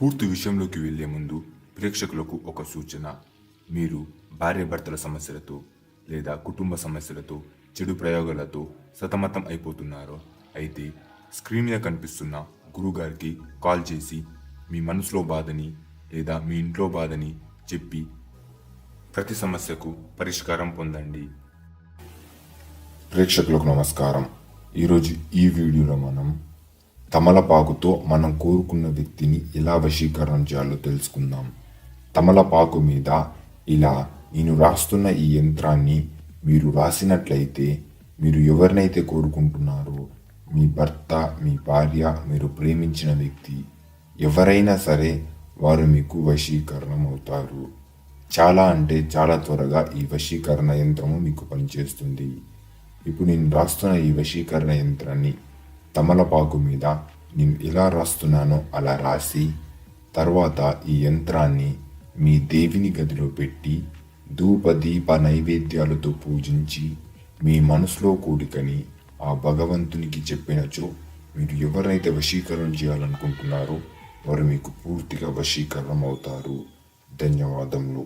పూర్తి విషయంలోకి వెళ్ళే ముందు ప్రేక్షకులకు ఒక సూచన. మీరు భార్యాభర్తల సమస్యలతో లేదా కుటుంబ సమస్యలతో చెడు ప్రయోగాలతో సతమతం అయిపోతున్నారో అయితే స్క్రీన్ మీద కనిపిస్తున్న గురుగారికి కాల్ చేసి మీ మనసులో బాధని లేదా మీ ఇంట్లో బాధని చెప్పి ప్రతి సమస్యకు పరిష్కారం పొందండి. ప్రేక్షకులకు నమస్కారం. ఈరోజు ఈ వీడియోలో మనం తమలపాకుతో మనం కోరుకున్న వ్యక్తిని ఎలా వశీకరణ చేయాలో తెలుసుకుందాం. తమలపాకు మీద ఇలా నేను రాస్తున్న ఈ యంత్రాన్ని మీరు రాసినట్లయితే మీరు ఎవరినైతే కోరుకుంటున్నారో మీ భర్త మీ భార్య మీరు ప్రేమించిన వ్యక్తి ఎవరైనా సరే వారు మీకు వశీకరణం అవుతారు. చాలా అంటే చాలా త్వరగా ఈ వశీకరణ యంత్రము మీకు పనిచేస్తుంది. ఇప్పుడు నేను రాస్తున్న ఈ వశీకరణ యంత్రాన్ని తమలపాకు మీద నేను ఎలా రాస్తున్నానో అలా రాసి తర్వాత ఈ యంత్రాన్ని మీ దేవిని గదిలో పెట్టి ధూప దీప నైవేద్యాలతో పూజించి మీ మనసులో కూడికని ఆ భగవంతునికి చెప్పినచో మీరు ఎవరైతే వశీకరణ చేయాలనుకుంటున్నారో వారు మీకు పూర్తిగా వశీకరణం అవుతారు ధన్యవాదములు.